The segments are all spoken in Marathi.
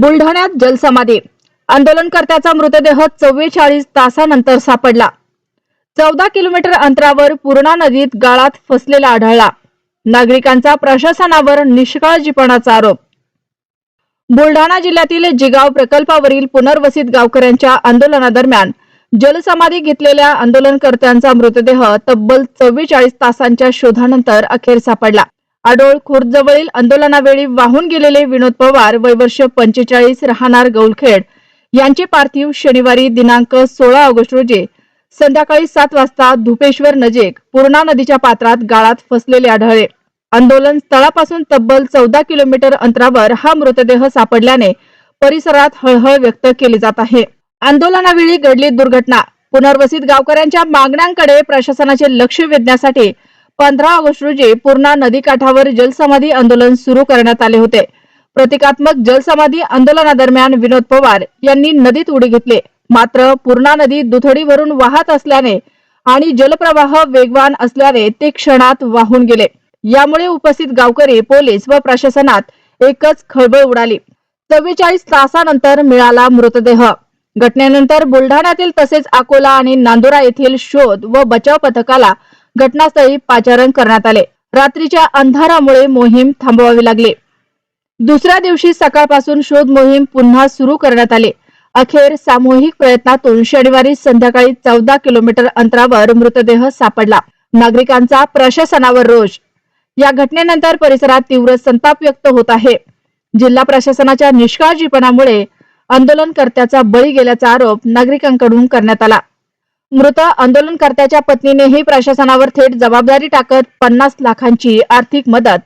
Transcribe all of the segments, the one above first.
बुलढाण्यात जलसमाधी. आंदोलनकर्त्याचा मृतदेह चव्वेचाळीस तासानंतर सापडला. चौदा किलोमीटर अंतरावर पूर्णा नदीत गाळात फसलेला आढळला. नागरिकांचा प्रशासनावर निष्काळजीपणाचा आरोप. बुलढाणा जिल्ह्यातील जिगाव प्रकल्पावरील पुनर्वसित गावकऱ्यांच्या आंदोलनादरम्यान जलसमाधी घेतलेल्या आंदोलनकर्त्यांचा मृतदेह तब्बल चव्वेचाळीस तासांच्या शोधानंतर अखेर सापडला. आडोळ खुर्दजवळील आंदोलनावेळी वाहून गेलेले विनोद पवार वय वर्ष पंचेचाळीस राहणार गौलखेड. यांचे पार्थिव शनिवारी दिनांक सोळा ऑगस्ट रोजी संध्याकाळी सात वाजता धुपेश्वर नजीक पूर्णा नदीच्या पात्रात गाळात फसलेले आढळले. आंदोलन स्थळापासून तब्बल चौदा किलोमीटर अंतरावर हा मृतदेह सापडल्याने परिसरात हळहळ व्यक्त केली जात आहे. आंदोलनावेळी घडली दुर्घटना. पुनर्वसित गावकऱ्यांच्या मागण्यांकडे प्रशासनाचे लक्ष वेधण्यासाठी पंधरा ऑगस्ट रोजी पूर्णा नदीकाठावर जलसमाधी आंदोलन सुरू करण्यात आले होते. प्रतिकात्मक जलसमाधी आंदोलनादरम्यान विनोद पवार यांनी नदीत उडी घेतली. मात्र पूर्णा नदी दुथडीवरून वाहत असल्याने आणि जलप्रवाह वेगवान असल्याने ते क्षणात वाहून गेले. यामुळे उपस्थित गावकरी पोलीस व प्रशासनात एकच खळबळ उडाली. चव्वेचाळीस तासानंतर मिळाला मृतदेह. घटनेनंतर बुलढाण्यातील तसेच अकोला आणि नांदुरा येथील शोध व बचाव पथकाला घटनास्थळी पाचारण करण्यात आले. रात्रीच्या अंधारामुळे मोहीम थांबवावी लागली. दुसऱ्या दिवशी सकाळपासून शोध मोहीम पुन्हा सुरू करण्यात आली. अखेर सामूहिक प्रयत्नातून शनिवारी संध्याकाळी चौदा किलोमीटर अंतरावर मृतदेह सापडला. नागरिकांचा प्रशासनावर रोष. या घटनेनंतर परिसरात तीव्र संताप व्यक्त होत आहे. जिल्हा प्रशासनाच्या निष्काळजीपणामुळे आंदोलनकर्त्याचा बळी गेल्याचा आरोप नागरिकांकडून करण्यात आला. मृत आंदोलनकर्त्याच्या पत्नीनेही प्रशासनावर थेट जबाबदारी टाकत पन्नास लाखांची आर्थिक मदत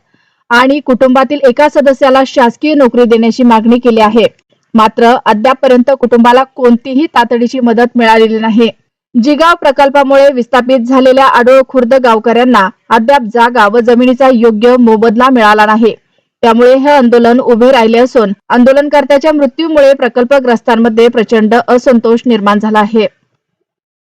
आणि कुटुंबातील एका सदस्याला शासकीय नोकरी देण्याची मागणी केली आहे. मात्र अद्यापपर्यंत कुटुंबाला कोणतीही तातडीची मदत मिळालेली नाही. जिगाव प्रकल्पामुळे विस्थापित झालेल्या आडोळ खुर्द गावकऱ्यांना अद्याप जागा व जमिनीचा योग्य मोबदला मिळाला नाही. त्यामुळे हे आंदोलन उभे राहिले असून आंदोलनकर्त्याच्या मृत्यूमुळे प्रकल्पग्रस्तांमध्ये प्रचंड असंतोष निर्माण झाला आहे.